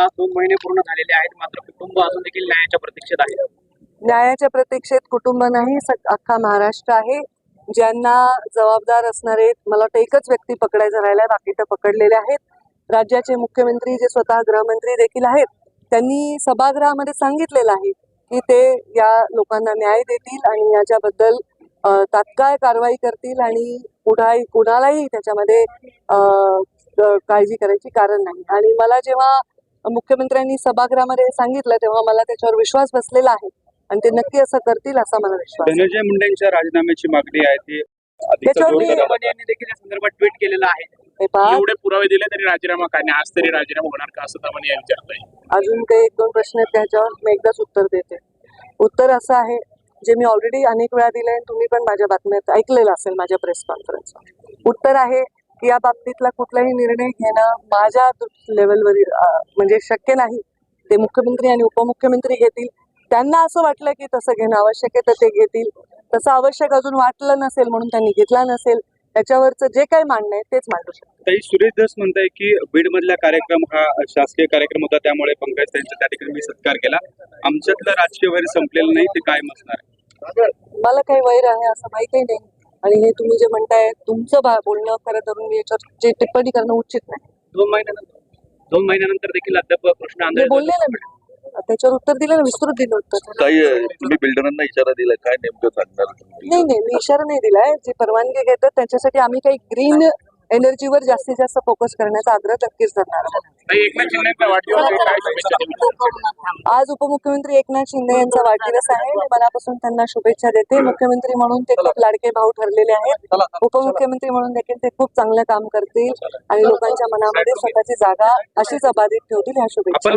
देशमुख दोन महिने पूर्ण झालेले आहेत मात्र कुटुंब अजून देखील न्यायाच्या प्रतीक्षेत आहे. न्यायाच्या प्रतीक्षेत कुटुंब नाही स- अख्खा महाराष्ट्र आहे. ज्यांना जबाबदार असणारे मला वाटतं एकच व्यक्ती पकडायचं राहिला बाकी तर पकडलेले आहेत. राज्याचे मुख्यमंत्री जे स्वतः गृहमंत्री देखील आहेत त्यांनी सभागृहामध्ये सांगितलेलं आहे की ते या लोकांना न्याय देतील आणि याच्याबद्दल तात्काळ कारवाई करतील आणि कुणाही कुणालाही त्याच्यामध्ये काळजी करायची कारण नाही. आणि मला जेव्हा मुख्यमंत्र्यांनी सभागृहामध्ये सांगितलं तेव्हा मला त्याच्यावर विश्वास बसलेला आहे. आणि ते नक्की असं करतील असा मला विश्वास आहे. धनंजय मुंडेंच्या राजीनाम्याची मागणी आहे ती यांनी देखील या संदर्भात ट्विट केलेलं आहे. एवढे पुरावे दिले तरी राजीनामा का नाही? आज तरी राजीनामा होणार का असं तमाने विचारताय. अजून काही एक दोन प्रश्न आहेत त्याच्यावर मी एकदाच उत्तर देते. उत्तर असं आहे जे मी ऑलरेडी अनेक वेळा आणि तुम्ही पण माझ्या बातम्यात ऐकलेलं असेल माझ्या प्रेस कॉन्फरन्सवर उत्तर आहे या बाबतीतला कुठलाही निर्णय घेणं माझ्या लेवलवर म्हणजे शक्य नाही. ते मुख्यमंत्री आणि उपमुख्यमंत्री घेतील. त्यांना असं वाटलं की तसं घेणं आवश्यक आहे तर ते घेतील. तसं आवश्यक अजून वाटलं नसेल म्हणून त्यांनी घेतला नसेल. त्याच्यावरचं जे काही मांडणं आहे तेच मांडू शकतात ताई सुरेश धस म्हणताय की बीड मधला कार्यक्रम हा शासकीय कार्यक्रम होता त्यामुळे पंकज त्यांचा त्या ठिकाणी मी सत्कार केला. आमच्यातलं राजकीय वैर संपलेलं नाही ते कायम असणार आहे. मला काही वैर आहे असं माहितही नाही. आणि हे तुम्ही जे म्हणताय तुमचं बोलणं खरं तर मी याच्यावर जे टिप्पणी करणं उचित नाही. दोन महिन्यानंतर दोन महिन्यानंतर देखील अद्याप कृष्ण आंधळे बोलले ना मी त्याच्यावर उत्तर दिलं ना विस्तृत दिलं उत्तर. काही तुम्ही बिल्डरांना इशारा दिला काय नेमकं सांगणार? नाही नाही मी इशारा नाही दिलाय. जे परवानगी घेतात त्यांच्यासाठी आम्ही काही ग्रीन एनर्जीवर जास्तीत जास्त फोकस करण्याचा आग्रह नक्कीच देऊ आज उपमुख्यमंत्री एकनाथ शिंदे यांचा वाढदिवस आहे मी मनापासून त्यांना शुभेच्छा देते. मुख्यमंत्री म्हणून ते खूप लाडके भाऊ ठरलेले आहेत. उपमुख्यमंत्री म्हणून देखील ते खूप चांगलं काम करतील आणि लोकांच्या मनामध्ये स्वतःची जागा अशीच अबाधित ठेवतील ह्या शुभेच्छा.